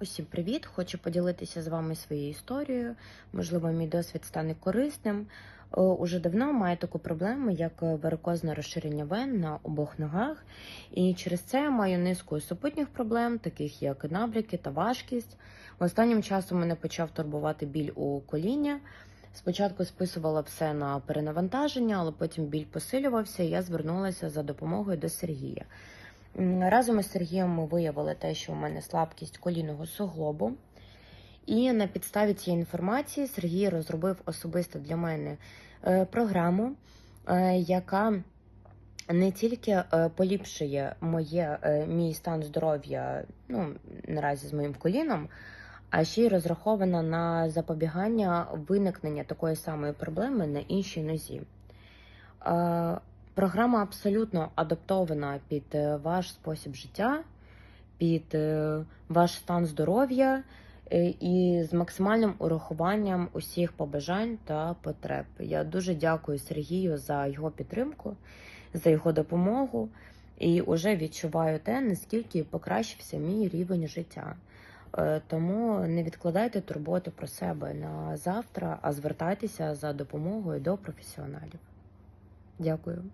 Усім привіт! Хочу поділитися з вами своєю історією. Можливо, мій досвід стане корисним. Е, Уже давно маю таку проблему, як варикозне розширення вен на обох ногах, і через це маю низку супутніх проблем, таких як набряки та важкість. Останнім часом мене почав турбувати біль у коління. Спочатку списувала все на перенавантаження, але потім біль посилювався, і я звернулася за допомогою до Сергія. Разом із Сергієм ми виявили те, що у мене слабкість колінного суглобу. І на підставі цієї інформації Сергій розробив особисто для мене е, програму, е, яка не тільки е, поліпшує моє, мій стан здоров'я ну, наразі з моїм коліном, а ще й розрахована на запобігання виникнення такої самої проблеми на іншій нозі. Програма абсолютно адаптована під е, ваш спосіб життя, під е, ваш стан здоров'я е, і з максимальним урахуванням усіх побажань та потреб. Я дуже дякую Сергію за його підтримку, за його допомогу і вже відчуваю те, наскільки покращився мій рівень життя. Тому не відкладайте турботи про себе на завтра, а звертайтеся за допомогою до професіоналів. Дякую.